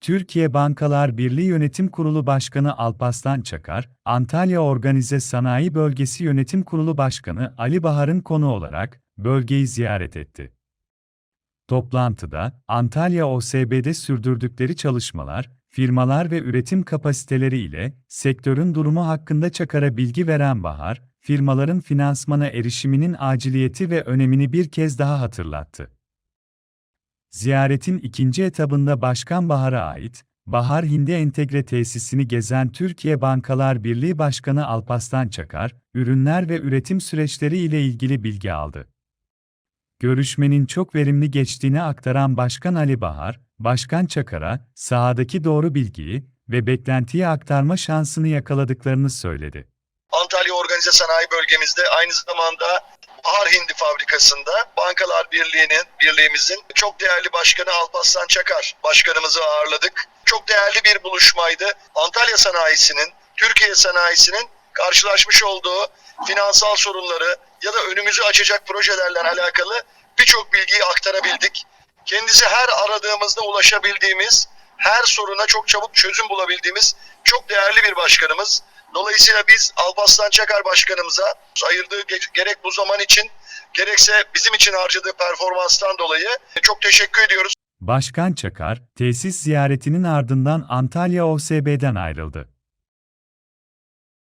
Türkiye Bankalar Birliği Yönetim Kurulu Başkanı Alpaslan Çakar, Antalya Organize Sanayi Bölgesi Yönetim Kurulu Başkanı Ali Bahar'ın konu olarak bölgeyi ziyaret etti. Toplantıda, Antalya OSB'de sürdürdükleri çalışmalar, firmalar ve üretim kapasiteleri ile sektörün durumu hakkında Çakar'a bilgi veren Bahar, firmaların finansmana erişiminin aciliyeti ve önemini bir kez daha hatırlattı. Ziyaretin ikinci etabında Başkan Bahar'a ait, Bahar Hindi Entegre Tesisini gezen Türkiye Bankalar Birliği Başkanı Alpaslan Çakar, ürünler ve üretim süreçleri ile ilgili bilgi aldı. Görüşmenin çok verimli geçtiğini aktaran Başkan Ali Bahar, Başkan Çakar'a sahadaki doğru bilgiyi ve beklentiyi aktarma şansını yakaladıklarını söyledi. Antalya Organize Sanayi Bölgemizde aynı zamanda Bahar Hindi Fabrikası'nda Bankalar Birliği'nin, birliğimizin çok değerli başkanı Alparslan Çakar başkanımızı ağırladık. Çok değerli bir buluşmaydı. Antalya sanayisinin, Türkiye sanayisinin karşılaşmış olduğu finansal sorunları ya da önümüzü açacak projelerle alakalı birçok bilgiyi aktarabildik. Kendisi her aradığımızda ulaşabildiğimiz, her soruna çok çabuk çözüm bulabildiğimiz çok değerli bir başkanımız. Dolayısıyla biz Alparslan Çakar Başkanımıza ayırdığı ge- gerek bu zaman için gerekse bizim için harcadığı performanstan dolayı çok teşekkür ediyoruz. Başkan Çakar, tesis ziyaretinin ardından Antalya OSB'den ayrıldı.